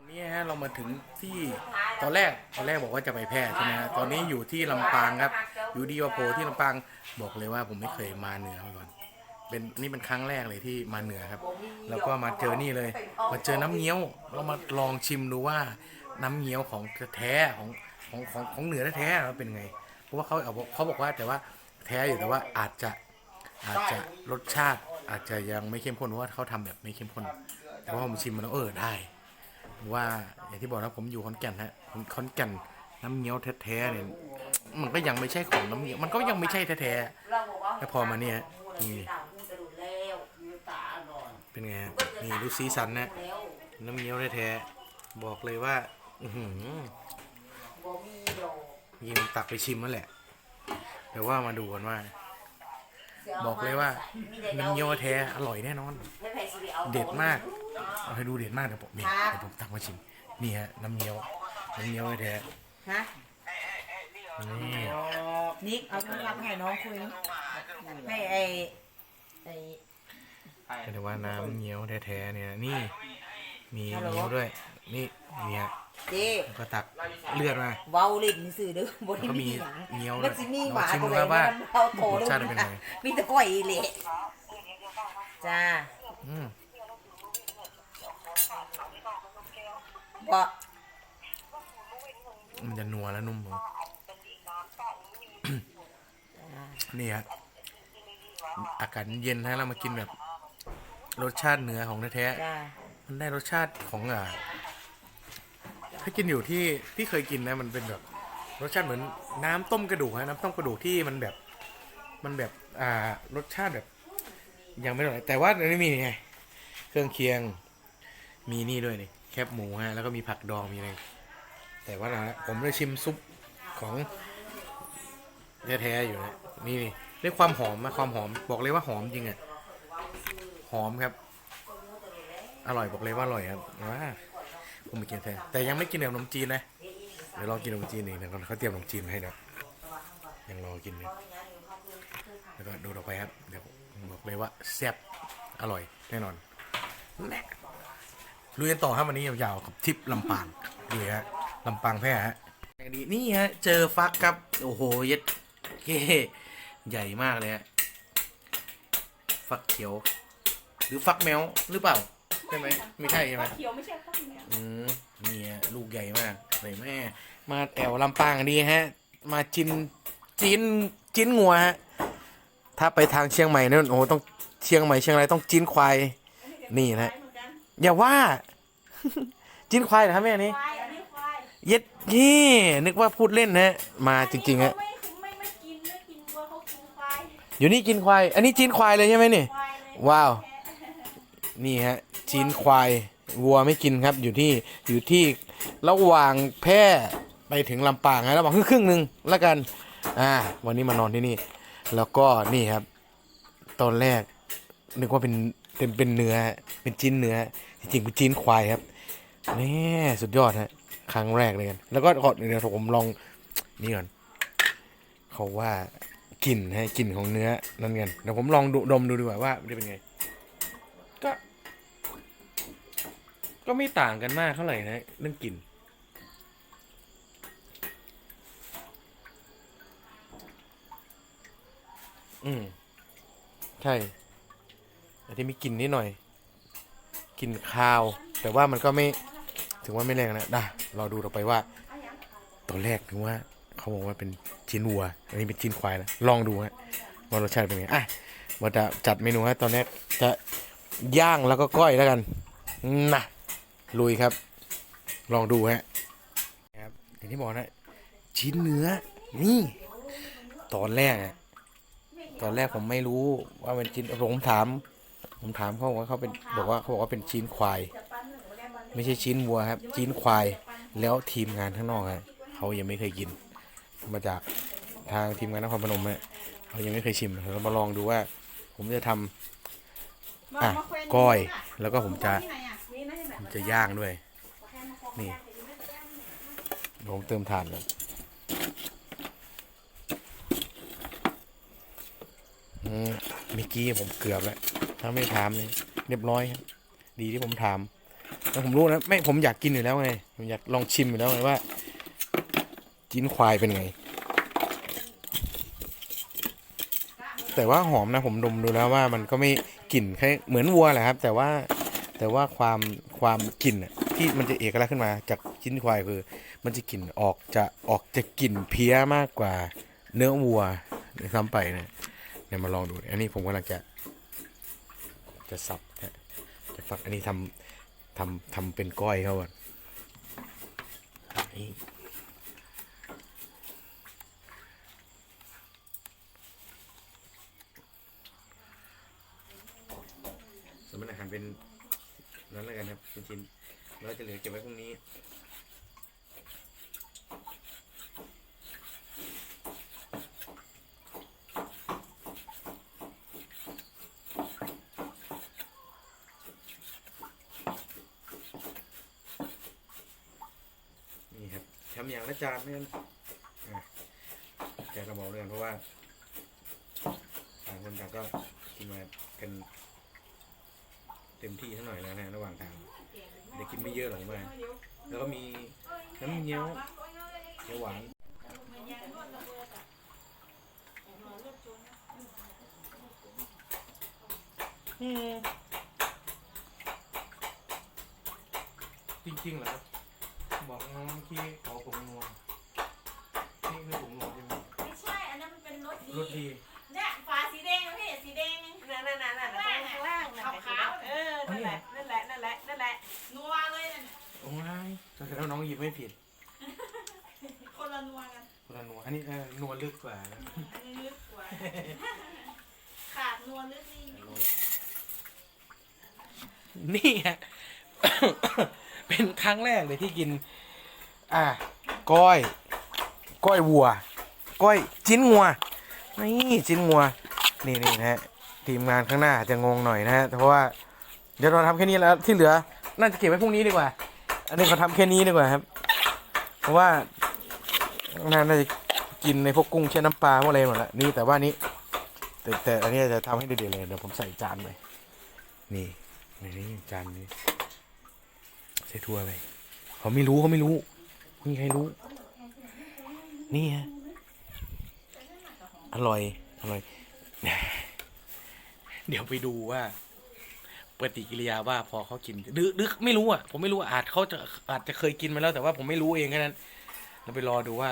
ตอนนี้ฮะเรามาถึงที่ตอนแรกตอนแรกบอกว่าจะไปแพร่ใช่ไหมฮะตอนนี้อยู่ที่ลำปางครับ อยู่ดีว่าโพที่ลำปางบอกเลยว่าผมไม่เคยมาเหนือมาก่อนเป็นนี่เป็นครั้งแรกเลยที่มาเหนือครับ แล้วก็มาเจอนี่เลยมาเจอน้ำเงี้ยว เรามาลองชิมดูว่าน้ำเงี้ยวของแท้ของของของของเหนือแท้ๆแล้วเป็นไง เพราะว่าเขาเอาเขาบอกว่าแต่ว่าแท้อยู่แต่ว่าอาจจะอาจจะรสชาติอาจจะยังไม่เข้มข้นเพราะว่าเขาทำแบบไม่เข้มข้นแต่ว่าผมชิมมันแล้วเออได้ ว่าอย่างที่บอกนะผมอยู่ขอนแก่นฮะขอนแก่นน้ำเงี้ยวแท้ๆเนี่ยมันก็ยังไม่ใช่ของน้ำเงี้ยวมันก็ยังไม่ใช่แท้ๆแล้วพอมาเนี่ยนี่เป็นไงฮะนี่ดูสีสันนะน้ำเงี้ยวแท้ๆบอกเลยว่า อือหือยิงตักไปชิมนั่นแหละแต่ว่ามาดูกันว่า บอกเลยว่าน้ำเงี้ยวแท้อร่อยแน่นอน เด็ดมากเอาให้ดูเด็ดมากเดี๋ยวผมนี่ครับเดี๋ยวผมตักมาชิมนี่ฮะน้ำเงี้ยวน้ำเงี้ยวแท้ฮะๆนี่นิกเอาโทรศัพท์ให้น้องคุยนะให้ไอไอเรียกว่าน้ำเงี้ยวแท้ๆเนี่ยนี่ มีเงี้ยวด้วย นี่นี่ฮะเจ้แล้วก็ตักเลือดมาเว้าลิ้นซื่อเด้อบ่แล้วได้ก็มีมีหยังเงี้ยวด้มัวนยสิมีลหองวานชิมตัดูวครับว่ามันเอาโตรลสงชาติเป็นไงมีแต่ก้อยเละจ้า อืมบ่มันจะนัวแล้วนุ่มผมนี่ฮะอากาศเย็นนะเรามากินแบบ รสชาติเนื้อของแท้ๆจ้ามันได้รสชาติของอ่าถ้ากินอยู่ที่ที่เคยกินนะ มันเป็นแบบ รสชาติเหมือนน้ำต้มกระดูกฮะน้ำต้มกระดูกที่มันแบบ มันแบบอ่ารสชาติแบบ ยังไม่อร่อยแต่ว่าอันนี้มีไงเครื่องเคียงมีนี่ด้วยนี่แคบหมูฮะแล้วก็มีผักดองมีอะไรแต่ว่านะผมได้ชิมซุปของแท้ๆอยู่นะนี่นี่ได้ความหอมนะความหอมบอกเลยว่าหอมจริงอะหอมครับ อร่อยบอกเลยว่าอร่อยครับว้าผมไปกินแทนแต่ยังไม่กินขนมจีนนะเดี๋ยวรองกินขนมจีนเองนะเขาเตรียมขนมจีนให้นะยังรอกินอยู่แล้วก็ดูต่อไปครับเดี๋ยว บอกเลยว่าแซ่บอร่อยแน่นอนแน่ลุยกันต่อครับวันนี้ยาวๆกับทริปลำปางดูฮะลำปางแพร่ฮะอย่างดีนี่ฮะ เจอฟักครับ โอ้โหเย็ดเก้ใหญ่มากเลยฮะฟักเขียว หรือฟักแมวหรือเปล่าใช่ไหมไม่ใช่ใช่ไหมเขียวไม่ใช่ข้าวเหนียวอืมนี่ฮะลูกใหญ่มากเลยแม่ มาแอวลำปางดีฮะ มาจินจินจินงัวฮะ ถ้าไปทางเชียงใหม่นั่นโอ้โหต้องเชียงใหม่เชียงรายต้องจินควาย นี่นะ อย่าว่า จินควายเหรอครับแม่นี่ควายอันนี้ควายเย็ดยี่นึกว่าพูดเล่นฮะมาจริงๆฮะอยู่นี่กินควาย อันนี้จินควายเลยใช่ไหมนี่ ว้าว นี่ฮะจีนควาย วัวไม่กินครับ อยู่ที่ อยู่ที่ ระหว่างแพร่ไปถึงลำปางนะระหว่างครึ่งครึ่งหนึ่งแล้วกัน อ่า วันนี้มานอนที่นี่ แล้วก็นี่ครับ ตอนแรกนึกว่าเป็นเป็นเป็นเนื้อเป็นจิ้นเนื้อจริงๆเป็นจิ้นควายครับนี่สุดยอดฮะครั้งแรกเลยกันแล้วก็ขอเดี๋ยวผมลองนี่ก่อนเขาว่ากลิ่นฮะกลิ่นของเนื้อนั่นกันเดี๋ยวผมลองดูดมดูดีกว่าว่าจะเป็นไง ก็ ก็ไม่ต่างกันมากเท่าไหร่นะเรื่องกลิ่น อืม ใช่แต่ที่มีกลิ่นนิดหน่อยกลิ่นคาว แต่ว่ามันก็ไม่ ถึงว่าไม่แรงนะได้รอดูต่อไปว่าตอนแรกถึงว่า เขาบอกว่าเป็นชิ้นวัว อันนี้เป็นชิ้นควายนะลองดูฮะว่ารสชาติเป็นไงอะมาจะจัดเมนูฮะตอนแรกจะย่างแล้วก็ก้อยแล้วกันนะลุยครับ ลองดูฮะครับอย่างที่บอกนะ ชิ้นเนื้อนี่ ตอนแรกอะ ตอนแรกผมไม่รู้ว่าเป็นชิ้นผมถาม ผมถามเขาว่าเขาเป็นบอกว่าเขาบอกว่าเป็นชิ้นควาย ไม่ใช่ชิ้นวัวครับชิ้นควายแล้วทีมงานข้างนอกฮะเขายังไม่เคยกิน มาจากทางทีมงานนครพนมฮะเขายังไม่เคยชิมเรามาลองดูว่า ผมจะทำอะก้อย แล้วก็ผมจะผมจะย่างด้วย นี่ผมเติมถ่านก่อนอืม เมื่อกี้ผมเกือบแล้วถ้าไม่ถามนี่เรียบร้อยครับ ดีที่ผมถามแต่ผมรู้นะไม่ผมอยากกินอยู่แล้วไงผมอยากลองชิมอยู่แล้วไงว่าจิ้นควายเป็นไง แต่ว่าหอมนะผมดมดูแล้วว่ามันก็ไม่กลิ่นแค่เหมือนวัวแหละครับ แต่ว่าแต่ว่าความความกลิ่นที่มันจะเอกลักษณ์ขึ้นมาจากชิ้นควายคือ มันจะกลิ่นออกจะออกจะกลิ่นเพี้ยมากกว่าเนื้อวัวในซ้ำไปเนี่ย เนี่ยมาลองดู อันนี้ผมกำลังจะ จะสับนะจะฝักอันนี้ทำทำทำเป็นก้อยเขาก่อนนี่สมมติอาหารเป็นนั้นแล้วกันครับเป็นชิ้นแล้วจะเหลือเก็บไว้พรุ่งนี้ครับ ทำอย่างละจานเพื่อนอะแกกระบอกเลยเพราะว่าต่างคนต่างก็กินมากันเต็มที่ทั้งหน่อยแล้วนะระหว่างทางเดี๋ยวกินไม่เยอะหรอกมาแล้วก็มีน้ำเงี้ยวเขียวหวานจริงๆเหรอครั บบอกน้องที่ขอผงนัวนี่คือผงนัวใช่ไหมไม่ใช่ อันนั้นมันเป็นรสดีรสดีเนี่ยฝาสีแดงนะพี่สีแดงนั่นนั่นนั่นนั่นข้างล่างนั่นขาวๆเออนั่นแหละนั่นแหละนั่นแหละนั่นแหละนัวเลยนั่นโอ้ยแสดงว่าน้องหยิบไม่ผิด คนละนัวกันคนละนัวอันนี้เออนัวลึกกว่านะอันนี้ลึกกว่าขาดนัวลึกนี่นี่ฮะ เป็นครั้งแรกเลยที่กิน อ่า ก้อย ก้อยวัว ก้อยจิ้นงัว นี่จิ้นงัว นี่นี่นะฮะ ทีมงานข้างหน้าจะงงหน่อยนะฮะ เพราะว่า เดี๋ยวเราทำแค่นี้แล้วที่เหลือ น่าจะเก็บไว้พรุ่งนี้ดีกว่า อันนี้เขาทำแค่นี้ดีกว่าครับ เพราะว่าน่าน่าจะกินในพวกกุ้งเช่นน้ำปลาพวกอะไรหมดแล้วนี่แต่ว่านี้ แต่แต่อันนี้จะทำให้เด็ดๆเลยเดี๋ยวผมใส่จานไปนี่นี่นี่จานนี้ ใส่ทั่วไปเขาไม่รู้เขาไม่รู้ไม่มีใครรู้ นี่ฮะอร่อยอร่อย เดี๋ยวไปดูว่าปฏิกิริยาว่าพอเขากินหรือหรือไม่รู้อะผมไม่รู้อะอาจเขาจะอาจจะเคยกินมาแล้วแต่ว่าผมไม่รู้เองแค่นั้นเราไปรอดูว่า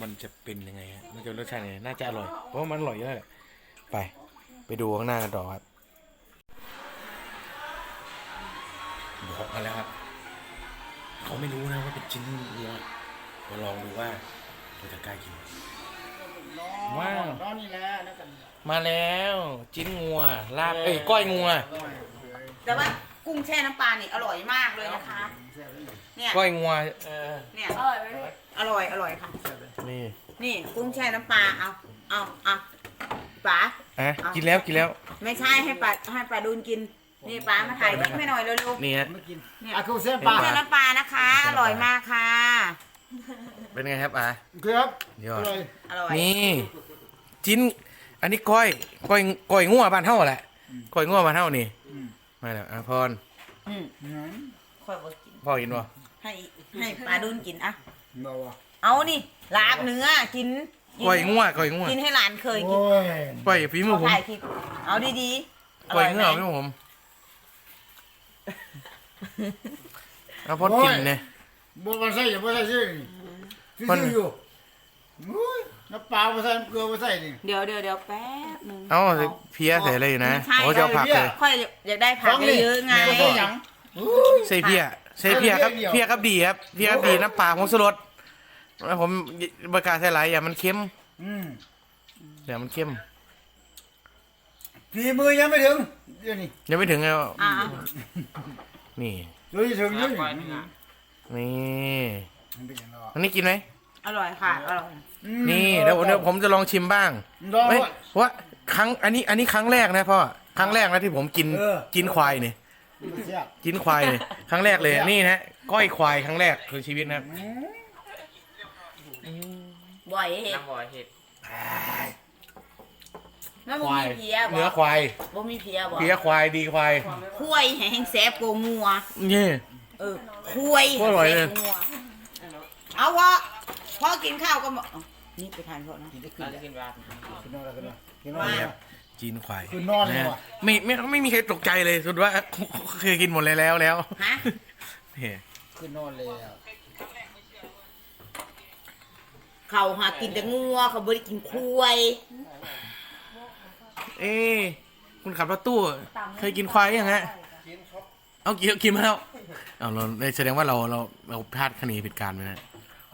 มันจะเป็นยังไงมันจะรสชาติยังไงน่าจะอร่อยเพราะมันอร่อยอยู่แล้วแหละไป ไปดูข้างหน้ากันต่อครับบอกมาแล้วครับ เขาไม่รู้นะว่าเป็นชิ้นเนื้อมาลองดูว่าเราจะกล้ากิน ว้าวตอนนี้แหละนะกันมาแล้วจิ้นงัวลาบเอ้ยก้อยงัว แต่ว่ากุ้งแช่น้ำปลานี่อร่อยมากเลยนะคะ เนี่ยก้อยงัวเออเนี่ยอร่อยไหมพี่อร่อยอร่อยค่ะ นี่นี่กุ้งแช่น้ำปลาเอาเอาเอาป๋าอะกินแล้วกินแล้ว ไม่ใช่ให้ปลาให้ปลาดูนกิน นี่ป๋ามาถ่ายคลิปให้หน่อยเร็วนี่ฮะ ไม่กินๆเนี่ยอาคูเส้นปลากุ้งแช่น้ำปลานะคะ อร่อยมากค่ะ เป็นไงครับอะ ครับเดี๋ยวอร่อยอร่อย นี่จิ้น อันนี้ก้อย ก้อย ก้อยงัวบ้านเท่าแหละ ก้อยงัวบ้านเท่านี่มาแล้วอะพรอืมอืมค่อยบอกกิน พ่อกินบ่ให้ให้ปลาดูนกินอะบ่วะเอานี่ลาบเนื้อกินกินก้อยงัวก้อยงัวกินให้หลานเคยกินโอ้ย ก้อยฝีมือผมถ่ายคลิปเอาดีๆก้อยไหงัมวฝีมือผม เอาพอกินเนี่ยบ่มาใส่อย่าบ่ใส่ซื่อนี่ซื่มันอๆอยู่อุ้ยน้ำปลาบ่ใส่น้ำเกลือบ่ใส่นี่ เดี๋ยวเดี๋ยวเดี๋ยวแป๊บนึงเอาเพี้ยใส่อะไรอยู่นะไม่ใช่ โอ้จะเอาผักเลยค่อยอยากได้ผักเยอะๆไงบ่ใส่หยังอุ้ย ใส่เพี้ยใส่เพี้ยครับเดี๋ยวเพี้ยครับดีครับเพี้ยครับดีน้ำปลาผงสุรสแล้วผมบรกล้าใส่หลายอย่ามันเค็มอืมอย่ามันเค็มฝีมือยังไม่ถึงเดี๋ยวนี้ยังไม่ถึงไงอ่า นี่เดี๋ยวนี้ถึงเดี๋ยวนี้นี่ มันเป็นอย่างไรอันนี้กินไหม อร่อยค่ะ อร่อยอืมนี่เดี๋ยวเดี๋ยวผมจะลองชิมบ้างลองเฮ้ยก่อนเพราะว่าครั้งอันนี้อันนี้ครั้งแรกนะพ่อครั้งแรกนะที่ผมกินเออ กินควายเนี่ยมันแซ่บกินควายเนี่ยครั้งแรกเลยนี่นะก้อยควายครั้งแรกคือชีวิตนะครับอืมบ่อยเห็ดน้ำบ่อเห็ด แล้วบ่ควายมีเพียบ่เนื้อควายบ่มีเพียบ่เพี้ยควายดีควายคุ้ยแห้งแซ่บกว่างัวนี่เอเออคุยโคตรอร่อยเลยงัวเอาวะพ่อกินข้าวก็บอกเอานี่ไปทานพ่อนะกินได้ขึ้นแล้วกินบ้านกินนอนแล้วกันนะกินนอนนี่แล้ควรับจีนควายคือนอนเลยนะว่ะไม่ไม่ไม่มีใครตกใจเลยสุดว่าเคยกินหมดเลยแล้วแล้วฮะนี่คือนอนเลยอะเขาหากินแต่งัวเขาไม่ได้กินคุย เอ้คุณขับรถตู้ เคยกินควายยังฮะเอากินกินมาแล้วเอาเราแสดงว่าเราเราเราพลาดคะเนผิดการไปนะ